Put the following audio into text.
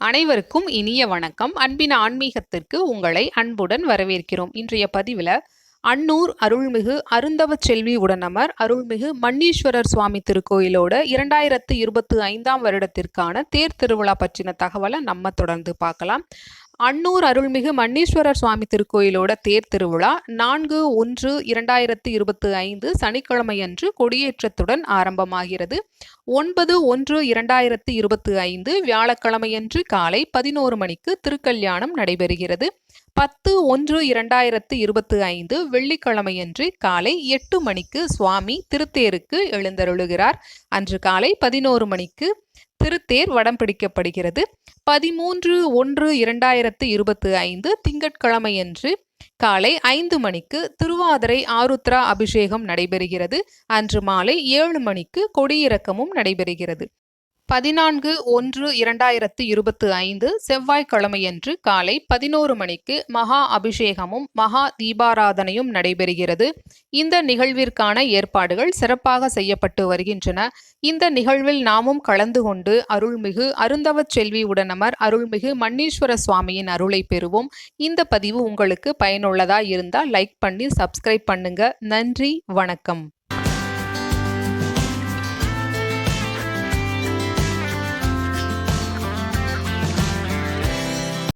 அனைவருக்கும் இனிய வணக்கம். அன்பின் ஆன்மீகத்திற்கு உங்களை அன்புடன் வரவேற்கிறோம். இன்றைய பதிவில் அன்னூர் அருள்மிகு அருந்தவ செல்வி உடனமர் அருள்மிகு மன்னீஸ்வரர் சுவாமி திருக்கோயிலோட இரண்டாயிரத்து இருபத்தி ஐந்தாம் வருடத்திற்கான தேர் திருவிழா பற்றின தகவலை நம்ம தொடர்ந்து பார்க்கலாம். அன்னூர் அருள்மிகு மன்னீஸ்வரர் சுவாமி திருக்கோயிலோட தேர் திருவிழா நான்கு ஒன்று இரண்டாயிரத்து இருபத்தி ஐந்து சனிக்கிழமையன்று கொடியேற்றத்துடன் ஆரம்பமாகிறது. ஒன்பது ஒன்று இரண்டாயிரத்து இருபத்தி ஐந்து வியாழக்கிழமையன்று காலை பதினோரு மணிக்கு திருக்கல்யாணம் நடைபெறுகிறது. பத்து ஒன்று இரண்டாயிரத்து இருபத்தி ஐந்து வெள்ளிக்கிழமையன்று காலை எட்டு மணிக்கு சுவாமி திருத்தேருக்கு எழுந்தருளுகிறார். அன்று காலை பதினோரு மணிக்கு திருத்தேர் வடம் பிடிக்கப்படுகிறது. பதிமூன்று ஒன்று இரண்டாயிரத்து இருபத்தி ஐந்து திங்கட்கிழமையன்று காலை ஐந்து மணிக்கு திருவாதிரை ஆருத்ரா அபிஷேகம் நடைபெறுகிறது. அன்று மாலை ஏழு மணிக்கு கொடியிறக்கமும் நடைபெறுகிறது. பதினான்கு ஒன்று இரண்டாயிரத்து இருபத்து ஐந்து செவ்வாய்க்கிழமையன்று காலை பதினோரு மணிக்கு மகா அபிஷேகமும் மகா தீபாராதனையும் நடைபெறுகிறது. இந்த நிகழ்விற்கான ஏற்பாடுகள் சிறப்பாக செய்யப்பட்டு வருகின்றன. இந்த நிகழ்வில் நாமும் கலந்து கொண்டு அருள்மிகு அருந்தவச் செல்வி உடனமர் அருள்மிகு மன்னீஸ்வர சுவாமியின் அருளை பெறுவோம். இந்த பதிவு உங்களுக்கு பயனுள்ளதா இருந்தால் லைக் பண்ணி சப்ஸ்கிரைப் பண்ணுங்க. நன்றி வணக்கம்.